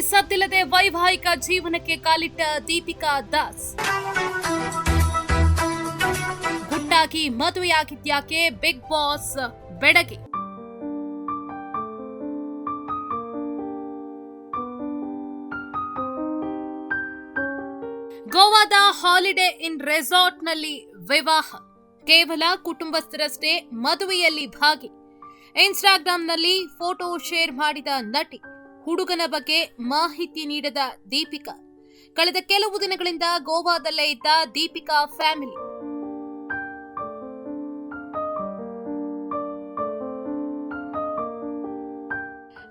ಸದ್ದಿಲ್ಲದೆ ವೈವಾಹಿಕ ಜೀವನಕ್ಕೆ ಕಾಲಿಟ್ಟ ದೀಪಿಕಾ ದಾಸ್. ಗುಟ್ಟಾಗಿ ಮದುವೆಯಾಗಿದ್ಯಾಕೆ ಬಿಗ್ ಬಾಸ್ ಬೆಡಗಿ. ಗೋವಾದ ಹಾಲಿಡೇ ಇನ್ ರೆಸಾರ್ಟ್ನಲ್ಲಿ ವಿವಾಹ. ಕೇವಲ ಕುಟುಂಬಸ್ಥರಷ್ಟೇ ಮದುವೆಯಲ್ಲಿ ಭಾಗಿ. ಇನ್ಸ್ಟಾಗ್ರಾಂನಲ್ಲಿ ಫೋಟೋ ಶೇರ್ ಮಾಡಿದ ನಟಿ. ಹುಡುಗನ ಬಗ್ಗೆ ಮಾಹಿತಿ ನೀಡದ ದೀಪಿಕಾ. ಕಳೆದ ಕೆಲವು ದಿನಗಳಿಂದ ಗೋವಾದಲ್ಲೇ ಇದ್ದ ದೀಪಿಕಾ ಫ್ಯಾಮಿಲಿ.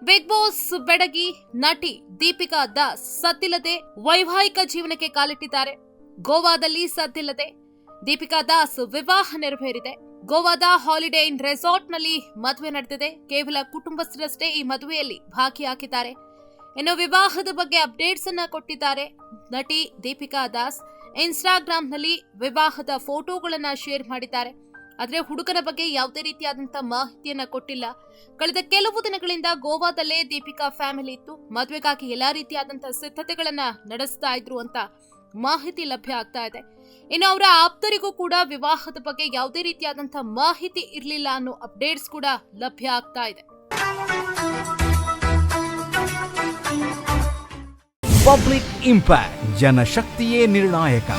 ಬಿಗ್ ಬಾಸ್ ಬೆಡಗಿ ನಟಿ ದೀಪಿಕಾ ದಾಸ್ ಸತ್ತಿಲ್ಲದೆ ವೈವಾಹಿಕ ಜೀವನಕ್ಕೆ ಕಾಲಿಟ್ಟಿದ್ದಾರೆ. ಗೋವಾದಲ್ಲಿ ಸದ್ದಿಲ್ಲದೆ ದೀಪಿಕಾ ದಾಸ್ ವಿವಾಹ ನೆರವೇರಿದೆ. ಗೋವಾದ ಹಾಲಿಡೇ ಇನ್ ರೆಸಾರ್ಟ್ನಲ್ಲಿ ಮದುವೆ ನಡೆದಿದೆ. ಕೇವಲ ಕುಟುಂಬಸ್ಥರಷ್ಟೇ ಈ ಮದುವೆಯಲ್ಲಿ ಭಾಗಿಯಾಗಿದ್ದಾರೆ. ಇನ್ನು ವಿವಾಹದ ಬಗ್ಗೆ ಅಪ್ಡೇಟ್ಸ್ ಅನ್ನ ಕೊಟ್ಟಿದ್ದಾರೆ ನಟಿ ದೀಪಿಕಾ ದಾಸ್. ಇನ್ಸ್ಟಾಗ್ರಾಂನಲ್ಲಿ ವಿವಾಹದ ಫೋಟೋಗಳನ್ನ ಶೇರ್ ಮಾಡಿದ್ದಾರೆ. ಆದರೆ ಹುಡುಗನ ಬಗ್ಗೆ ಯಾವುದೇ ರೀತಿಯಾದಂತಹ ಮಾಹಿತಿಯನ್ನ ಕೊಟ್ಟಿಲ್ಲ. ಕಳೆದ ಕೆಲವು ದಿನಗಳಿಂದ ಗೋವಾದಲ್ಲೇ ದೀಪಿಕಾ ಫ್ಯಾಮಿಲಿ ಇತ್ತು. ಮದುವೆಗಾಗಿ ಎಲ್ಲಾ ರೀತಿಯಾದಂತಹ ಸಿದ್ಧತೆಗಳನ್ನ ನಡೆಸ್ತಾ ಇದ್ರು ಅಂತ ಮಾಹಿತಿ ಲಭ್ಯ ಆಗ್ತಾ ಇದೆ. ಇನ್ನು ಅವರ ಆಪ್ತರಿಗೂ ಕೂಡ ವಿವಾಹದ ಬಗ್ಗೆ ಯಾವುದೇ ರೀತಿಯಾದಂತಹ ಮಾಹಿತಿ ಇರಲಿಲ್ಲ ಅನ್ನೋ ಅಪ್ಡೇಟ್ಸ್ ಕೂಡ ಲಭ್ಯ ಆಗ್ತಾ ಇದೆ. ಪಬ್ಲಿಕ್ ಇಂಪ್ಯಾಕ್ಟ್ ಜನಶಕ್ತಿಯೇ ನಿರ್ಣಾಯಕ